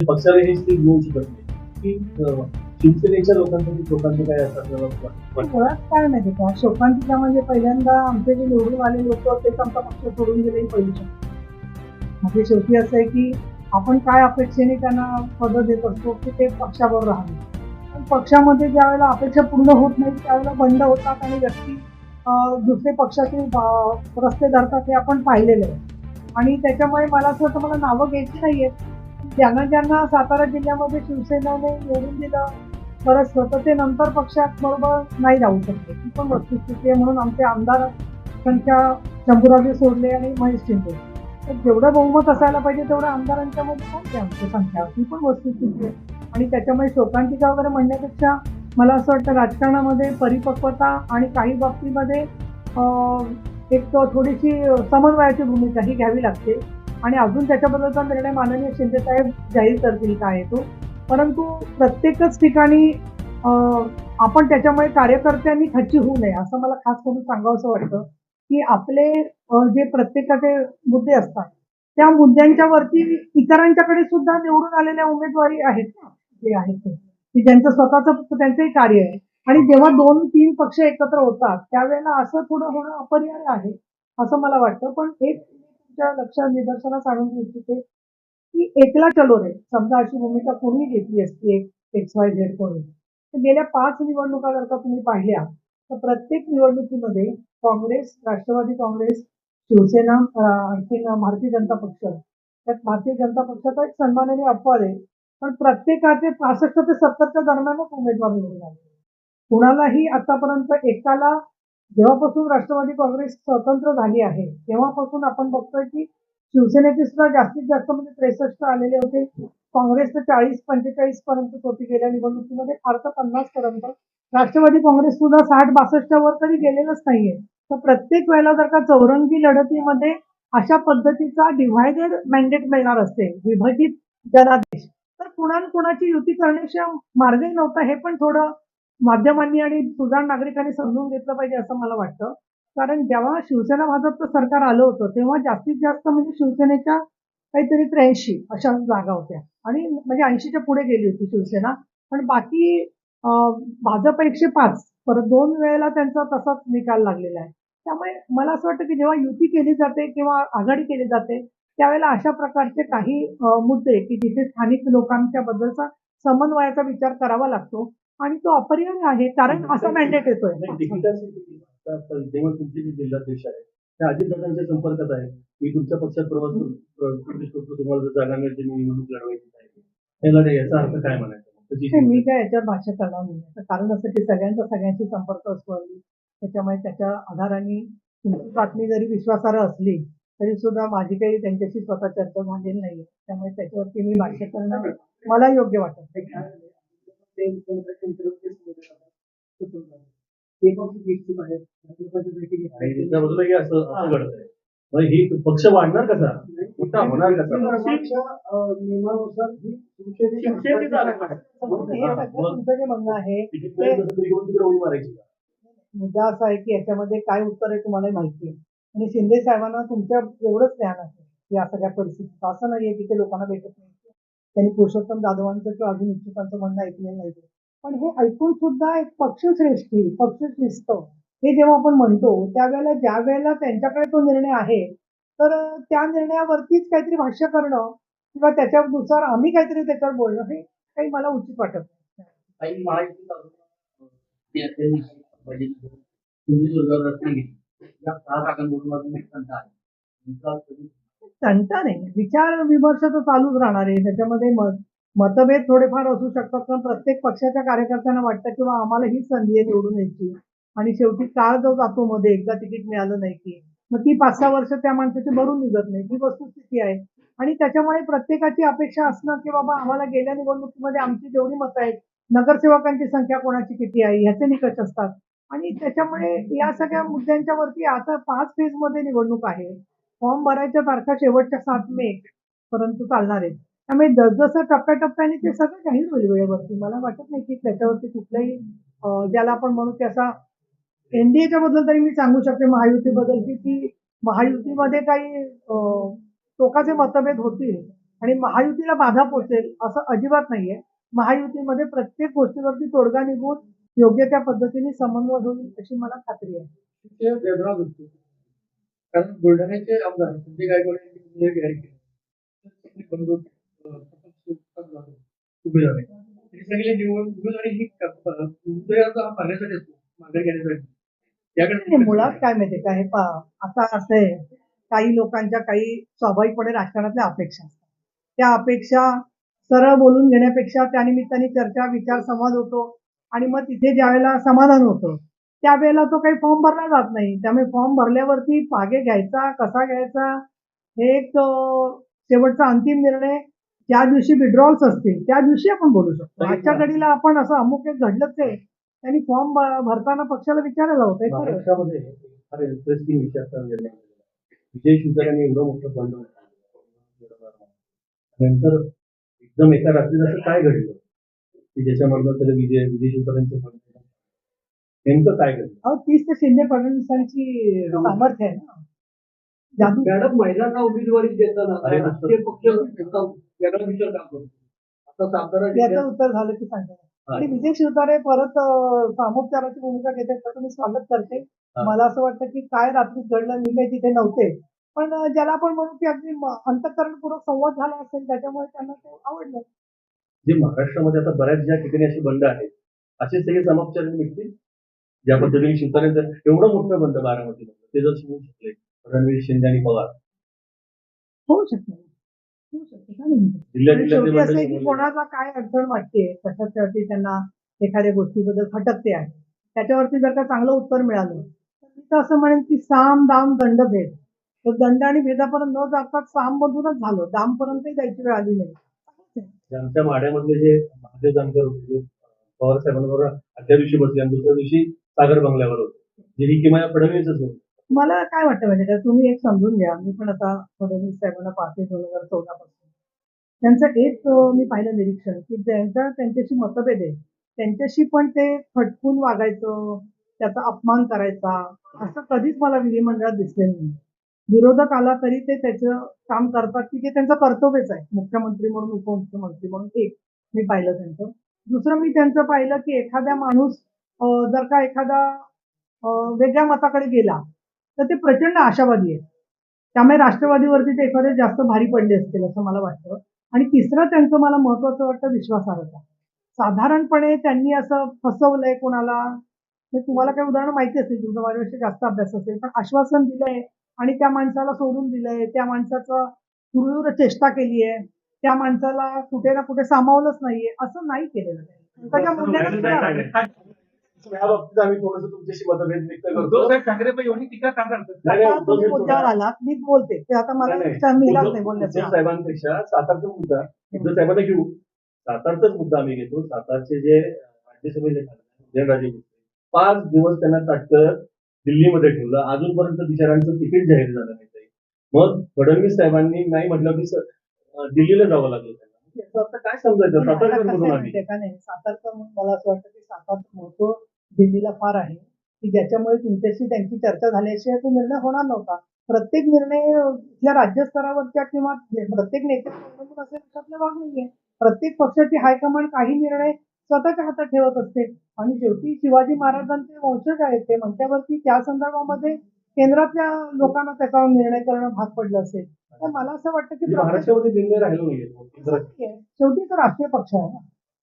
म्हणजे पक्षाला हेच ते घेऊ शकत नाही. की शिवसेनेच्या लोकांसाठी लोकांचं काय असं आपल्याला मुळात काय माहिती का? शोकांतिका म्हणजे पहिल्यांदा आमचे जे निवडून आले लोक तेच आमचा पक्ष सोडून गेले पहिली म्हणजे शेवटी असं आहे की आपण काय अपेक्षेने त्यांना पद देत असतो की ते पक्षाबरोबर राहावे पण पक्षामध्ये ज्या वेळेला अपेक्षा पूर्ण होत नाही त्यावेळेला बंड होतात आणि व्यक्ती दुसरे पक्षाचे रस्ते धरतात हे आपण पाहिलेलं आहे आणि त्याच्यामुळे मला असं वाटतं मला नावं घ्यायची नाहीये ज्यांना ज्यांना सातारा जिल्ह्यामध्ये शिवसेनाने निवडून दिलं परत स्वतः ते नंतर पक्षात बरोबर नाही राहू शकते ती पण वस्तुस्थिती आहे म्हणून आमचे आमदार संख्या शंभूराजे सोडले आणि महेश शिंदे. तर जेवढं बहुमत असायला पाहिजे तेवढं आमदारांच्या मध्ये नव्हती आमची संख्या. ती पण वस्तुस्थिती आहे. आणि त्याच्यामुळे शोकांतिका वगैरे म्हणण्यापेक्षा मला असं वाटतं राजकारणामध्ये परिपक्वता आणि काही बाबतीमध्ये एक थोडीशी समन्वयाची भूमिका ही घ्यावी लागते. आणि अजून त्याच्याबद्दलचा निर्णय माननीय शिंदेसाहेब जाहीर करतील काय तो. परंतु प्रत्येकच ठिकाणी आपण त्याच्यामुळे कार्यकर्त्यांनी खच्ची होऊ नये असं मला खास करून सांगावं वाटतं की आपले जे प्रत्येकाचे मुद्दे असतात त्या मुद्द्यांच्या वरती इतरांच्याकडे सुद्धा निवडून आलेल्या उमेदवारी आहेत ना जे आहेत ते की ज्यांचं स्वतःचं त्यांचंही कार्य आहे. आणि जेव्हा दोन तीन पक्ष एकत्र होतात त्यावेळेला असं थोडं होणं अपरिहार्य आहे असं मला वाटतं. पण एक तुमच्या लक्षात निदर्शनास आणून इच्छिते की एकला चलो रे. समजा अशी भूमिका कोणी घेतली असती एक एक्स वाय झेड कोणी तर गेल्या पाच निवडणुका जर का तुम्ही पाहिल्या तर प्रत्येक निवडणुकीमध्ये काँग्रेस राष्ट्रवादी काँग्रेस शिवसेना आणखी भारतीय जनता पक्ष. त्यात भारतीय जनता पक्षाचा एक सन्मानाने अपवाद आहे. पण प्रत्येकाचे पासष्ट ते सत्तरच्या दरम्यानच उमेदवार निवडून आले. कुणालाही आतापर्यंत एकाला जेव्हापासून राष्ट्रवादी काँग्रेस स्वतंत्र झाली आहे तेव्हापासून आपण बघतोय की शिवसेनेचे सुद्धा जास्तीत जास्त म्हणजे त्रेसष्ट आलेले होते. काँग्रेसचं चाळीस पंचेचाळीस पर्यंत होती गेल्या निवडणुकीमध्ये फार तर पन्नास पर्यंत. राष्ट्रवादी काँग्रेस सुद्धा साठ बासष्टच्या वर कधी गेलेलंच नाहीये. तर प्रत्येक वेळेला जर का चौरंगी लढतीमध्ये अशा पद्धतीचा डिव्हायडेड मॅन्डेट मिळणार असते विभाजित जनादेश तर कुणा कुणाची युती करण्याशिवाय मार्गही नव्हता हे पण थोडं माध्यमांनी आणि सुजाण नागरिकांनी समजून घेतलं पाहिजे असं मला वाटतं. कारण जेव्हा शिवसेना भाजपचं सरकार आलं होतं तेव्हा जास्तीत जास्त म्हणजे शिवसेनेच्या काहीतरी त्र्याऐंशी अशा जागा होत्या. आणि म्हणजे ऐंशीच्या पुढे गेली होती शिवसेना. पण बाकी भाजप एकशे पाच परत दोन वेळेला त्यांचा तसाच निकाल लागलेला आहे. त्यामुळे मला असं वाटतं की जेव्हा युती केली जाते किंवा आघाडी केली जाते त्यावेळेला अशा प्रकारचे काही मुद्दे की जिथे स्थानिक लोकांच्या बद्दलचा समन्वयाचा विचार करावा लागतो. आणि तो अपरिहार्य आहे कारण असा मॅन्डेट येतोय. जेव्हा तुमचे जे जिल्हाध्यक्ष आहेत त्या अजितदादांच्या संपर्कात आहे. मी तुमच्या पक्षात प्रवास करतो तुम्हाला जर जागा मिळते मी निवडणूक लढवायची याचा अर्थ काय म्हणायचा? मी काय याच्यावर भाष्य करणार नाही. कारण असं की सगळ्यांचा सगळ्यांशी संपर्क असतो. त्याच्यामुळे त्याच्या आधाराने तुमची बातमी जरी विश्वासार्ह असली तरी सुद्धा माझी काही त्यांच्याशी स्वतः चर्चा झालेली नाही त्यामुळे त्याच्यावरती मी भाष्य करणं मला योग्य वाटत नाही. आणि त्याच्या बाजूला हे असं असं घडतंय. मग ही पक्ष वाढणार कसा? मोठा होणार कसा? हे सगळं तुमचं जे म्हणणं आहे मारायची का? मुद्दा असा आहे की याच्यामध्ये काय उत्तर आहे तुम्हाला माहिती आहे. आणि शिंदे साहेबांना तुमच्या एवढंच ज्ञान आहे या सगळ्या परिस्थितीत. असं नाहीये की ते लोकांना भेटत नाही. त्यांनी पुरुषोत्तम जाधवांचं किंवा अजून इच्छुकांचं म्हणणं ऐकलेलं नाही. पण हे ऐकून सुद्धा एक पक्षश्रेष्ठी पक्षशिस्त हे जेव्हा आपण म्हणतो त्यावेळेला ज्या वेळेला त्यांच्याकडे तो निर्णय आहे तर त्या निर्णयावरतीच काहीतरी भाष्य करणं किंवा त्याच्यानुसार आम्ही काहीतरी त्याच्यावर बोलणं हे काही मला उचित वाटत नाही. काही तंटा नाही विचार विमर्श तर चालूच राहणार आहे. त्याच्यामध्ये मत मतभेद थोडेफार असू शकतात पण प्रत्येक पक्षाच्या कार्यकर्त्यांना वाटतं किंवा आम्हाला हीच संधी आहे निवडून यायची. आणि शेवटी काळ जो जातो मध्ये एकदा तिकीट मिळालं नाही की मग ती पाच सहा वर्ष त्या माणसाची भरून निघत नाही. ही वस्तुस्थिती आहे. आणि त्याच्यामुळे प्रत्येकाची अपेक्षा असणं की बाबा आम्हाला गेल्या निवडणुकीमध्ये आमची जेवढी मतं आहेत नगरसेवकांची संख्या कोणाची किती आहे ह्याचे निकष असतात. आणि त्याच्यामुळे या सगळ्या मुद्द्यांच्या वरती आता पाच फेजमध्ये निवडणूक आहे. फॉर्म भरायच्या तारखा शेवटच्या सात मे पर्यंत चालणार आहेत त्यामुळे जसजसं टप्प्याटप्प्याने ते सगळं जाहीर होईल वेळेवरती. मला वाटत नाही की त्याच्यावरती कुठलाही ज्याला आपण म्हणू की असा एनडीएच्या बद्दल तरी मी सांगू शकते महायुतीबद्दल की ती महायुतीमध्ये काही टोकाचे मतभेद होतील आणि महायुतीला बाधा पोचेल असं अजिबात नाहीये. महायुतीमध्ये प्रत्येक गोष्टीवरती तोडगा निघून योग्य त्या पद्धतीने समन्वय होईल अशी मला खात्री आहे. कारण बुलढाण्याचे आमदार संजय गायकवाड यांनी जाहीर उभे झाले. त्यांनी सांगितले निवड उमेदवारी ही उमेदवाराचा हा पाहण्यासाठी असतो. माघार घेण्यासाठी. मुळात काय माहितीये का? हे पहा आता असं आहे. काही लोकांच्या काही स्वाभाविकपणे राजकारणातल्या अपेक्षा असतात. त्या अपेक्षा सरळ बोलून घेण्यापेक्षा त्यानिमित्ताने चर्चा विचार संवाद होतो. आणि मग तिथे ज्यावेळेला समाधान होतं त्यावेळेला तो काही फॉर्म भरला जात नाही. त्यामुळे फॉर्म भरल्यावरती मागे घ्यायचा कसा घ्यायचा हे एक शेवटचा अंतिम निर्णय. ज्या दिवशी विड्रॉल्स असतील त्या दिवशी आपण बोलू शकतो. आजच्या घडीला आपण असं अमुक एक घडलंच आहे. त्यांनी फॉर्म भरताना पक्षाला विचारायला होतं फार इंटरेस्टिंग आहे. विजय शिवतारेंनी एवढं मोठं बंड नंतर एकदम एका रात्रीत असं काय घडलं? की ज्याच्यामधलं त्याला विजय विजय शिवतारेंचं बंड नेमकं काय घडलं अहो तीच तर शिंदे फडणवीसांची सामर्थ्य आहे ना. जादू मॅडम महिलांना उमेदवारी देताना पक्ष एकदम वेगळा विचार काम करतो? आता सातारा याचं उत्तर झालं की सांगा. आणि विजय शिवतारे परत सामोपचाराची भूमिका घेते त्याचं मी स्वागत करते. मला असं वाटतं की काय रात्रीत घडलं मी काही तिथे नव्हते. पण ज्याला आपण म्हणू की अगदी अंतःकरणपूर्वक संवाद झाला असेल त्याच्यामुळे त्यांना ते आवडलं. जे महाराष्ट्रामध्ये आता बऱ्याच ज्या ठिकाणी अशी बंड आहेत असे सगळे समापचारी मिळतील ज्या पद्धतीने शिवतारेंचं एवढं मोठं बंड बारामती ते जर होऊ शकले फडणवीस शिंदे आणि पवार. होऊ शकतं. होऊ शकतं. का नाही शेवटी असं आहे कोणाला काय अडचण वाटते कशासाठी त्यांना एखाद्या गोष्टीबद्दल खटकते आहे. त्याच्यावरती जर का चांगलं उत्तर मिळालं तर मी तर असं म्हणेन की साम दाम दंड भेद. तर दंड आणि भेदापर्यंत न जाता साम मधूनच झालं. दाम पर्यंतही जायची वेळ आली नाही. जे आमच्या माड्यामधले जे महादेव जानकर होते जे पवार साहेबांबरोबर आदल्या दिवशी बसले आणि दुसऱ्या दिवशी सागर बंगल्यावर होते. जे ही फडणवीसच होते. मला काय वाटतं म्हणजे का? तुम्ही एक समजून घ्या. मी पण आता फडणवीस साहेबांना पाहते दोन हजार चौदा पासून. त्यांचं एक मी पाहिलं निरीक्षण की त्यांचा त्यांच्याशी मतभेद आहे. त्यांच्याशी पण ते खटकून वागायचं त्याचा अपमान करायचा असं कधीच मला विधिमंडळात दिसले नाही. विरोधक आला तरी ते त्याचं काम करतात की ते त्यांचं कर्तव्यच आहे. मुख्यमंत्री म्हणून उपमुख्यमंत्री म्हणून एक मी पाहिलं त्यांचं. दुसरं मी त्यांचं पाहिलं की एखाद्या माणूस जर का एखादा वेगळ्या मताकडे गेला तर ते प्रचंड आशावादी आहे त्यामुळे राष्ट्रवादीवरती ते एखादे जास्त भारी पडले असतील असं मला वाटतं. आणि तिसरं त्यांचं मला महत्वाचं वाटतं विश्वासार्हता. साधारणपणे त्यांनी असं फसवलंय कोणाला? हे तुम्हाला काही उदाहरण माहिती असेल तुमचा माझ्यापेक्षा जास्त अभ्यास असेल पण आश्वासन दिलंय आणि त्या माणसाला सोडून दिलंय त्या माणसाचं तुरुळ चेष्टा केली आहे त्या माणसाला कुठे ना कुठे सामावलंच नाहीये असं नाही केलेलं. त्याच्या आहे. या बाबतीत आम्ही थोडस तुमच्याशी मतभेद व्यक्त करतो. साहेब ठाकरे एवढी टीका का करतात? मुद्द्यावर मीच बोलते. ते आता मला मिळाल नाही बोलण्याचं. साहेबांपेक्षा सातारचा मुद्दा उद्धव साहेबांना घेऊ. सातारचाच मुद्दा आम्ही घेतो. सातारचे जे राज्यसभेचे उदयनराजे पाच दिवस त्यांना ताटकं दिल्लीमध्ये ठेवलं. अजूनपर्यंत बिचारांचं तिकीट जाहीर झालं नाही. मग फडणवीस साहेबांनी नाही म्हटलं की दिल्लीला जावं लागलं त्यांना. याचा अर्थ काय समजायचं? सातारकर म्हणून आम्ही. सातारचं म्हणून मला असं वाटतं की सातारचं महत्त्व दिल्लीला फार आहे की ज्याच्यामुळे तुमच्याशी त्यांची चर्चा झाल्याशिवाय तो निर्णय होणार नव्हता. प्रत्येक निर्णय या राज्यस्तरावरच्या किंवा प्रत्येक नेत्यावर असेल अशातला भाग नाहीये. प्रत्येक पक्षाची हायकमांड काही निर्णय स्वतःच्या हातात ठेवत असते. आणि शेवटी शिवाजी महाराजांचे वंशज आहेत ते म्हणत्यावरती त्या संदर्भामध्ये केंद्रातल्या लोकांना त्याचा निर्णय करणं भाग पडलं असेल. तर मला असं वाटतं की महाराष्ट्रामध्ये निर्णय राहिलो नाहीये. शेवटी तो राष्ट्रीय पक्ष आहे ना.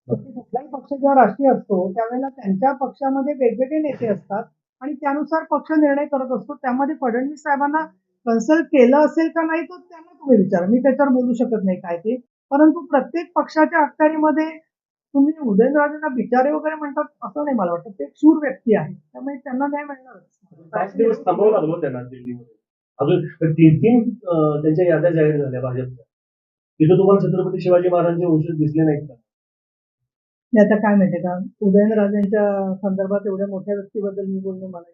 कुठलाही पक्ष जेव्हा राष्ट्रीय असतो त्यावेळेला त्यांच्या पक्षामध्ये वेगवेगळे नेते असतात आणि त्यानुसार पक्ष निर्णय करत असतो. त्यामध्ये फडणवीस साहेबांना कन्सल्ट केलं असेल का नाही तर त्यांना तुम्ही विचारा. मी त्याच्यावर बोलू शकत नाही काय ते. परंतु प्रत्येक पक्षाच्या अखत्यारीमध्ये तुम्ही उदयनराजेंना बिचारे वगैरे म्हणतात असं नाही मला वाटतं. ते एक शूर व्यक्ती आहे. त्यामुळे त्यांना नाही मिळणार अजून तीन तीन त्यांच्या याद्या जाहीर झाल्या भाजपच्या. तिथं तुम्हाला छत्रपती शिवाजी महाराजांचे वंशज दिसले नाहीत का? नाही आता काय माहितीये का? उदयनराजेंच्या संदर्भात एवढ्या मोठ्या व्यक्तीबद्दल मी बोलणं मला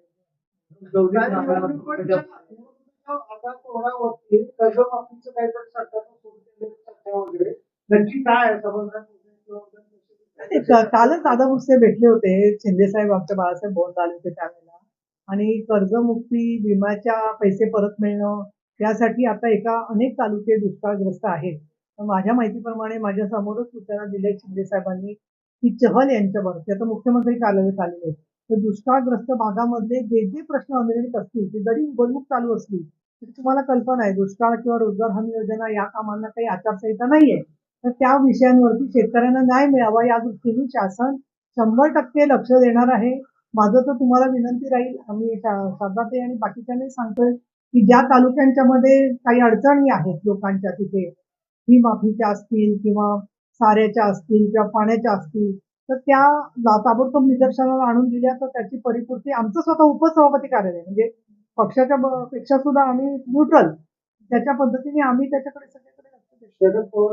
का- कालच दादा भुसे भेटले होते. शिंदे साहेब आमच्या बाळासाहेब बोलत आले होते त्यावेळेला. आणि कर्जमुक्ती विम्याच्या पैसे परत मिळणं यासाठी आता एका अनेक तालुके दुष्काळग्रस्त आहेत. माझ्या माहितीप्रमाणे माझ्या समोरच सूचना दिल्या शिंदे साहेबांनी. की चहल यांच्यावर ते आता मुख्यमंत्री कार्यालयात आलेले आहेत. तर दुष्काळग्रस्त भागामध्ये जे जे प्रश्न अनिर्णित असतील ते जरी निवडणूक चालू असली तरी तुम्हाला कल्पना आहे दुष्काळ किंवा रोजगार हमी योजना या कामांना काही आचारसंहिता नाहीये. तर त्या विषयांवरती शेतकऱ्यांना न्याय मिळावा या दृष्टीने शासन शंभर टक्के लक्ष देणार आहे. माझं तर तुम्हाला विनंती राहील आम्ही शारदाते आणि बाकीच्यांनी सांगतोय की ज्या तालुक्यांच्या मध्ये काही अडचणी आहेत लोकांच्या तिथे ही माफीच्या असतील किंवा साऱ्याच्या असतील किंवा पाण्याच्या असतील तर त्या ला- ताबडतोब निदर्शनाला आणून दिल्या तर त्याची परिपूर्ती आमचं स्वतः उपसभापती कार्यालय म्हणजे पक्षाच्या पेक्षा सुद्धा आम्ही न्यूट्रल त्याच्या पद्धतीने आम्ही त्याच्याकडे सगळीकडे लक्ष देतो.